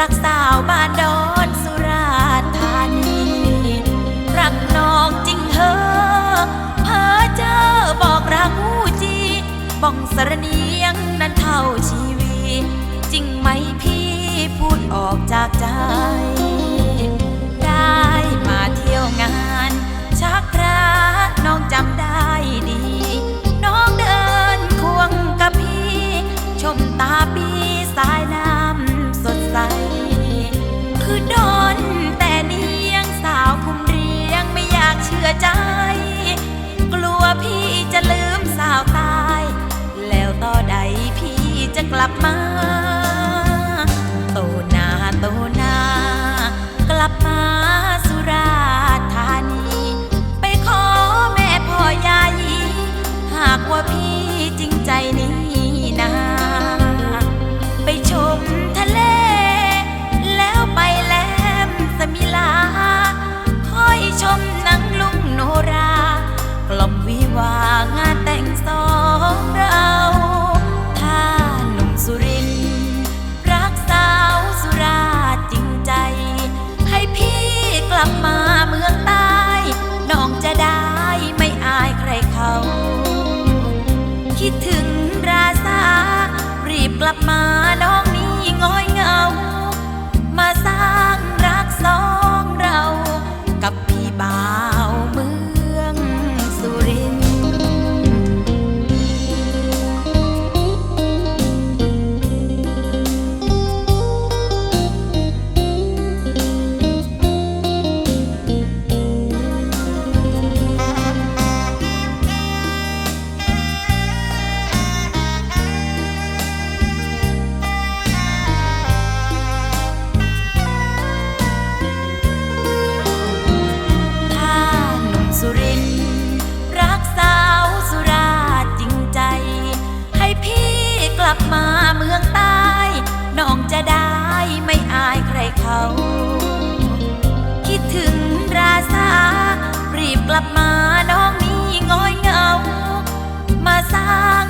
รักสาวบ้านดอนสุราธานีรักน้องจริงเหอะเพอเจอบอกรักอูจีบ้องสรนียงนั้นเท่าชีวี จริงไหมพี่พูดออกจากใจ กลับมา โตนาโตนากลับมาสุราธานี ไปขอแม่พ่อยายีหากว่าพี่จริงใจนี่นา ไปชมทะเล แล้วไปแหลมสมิลาคอยชมหนังลุงโนรา กล่อมวิวางานแต่งสอ คิดถึงราซารีบกลับมา คิดถึงราซารีบกลับมาน้องนี้ง้อยเงา มาสร้าง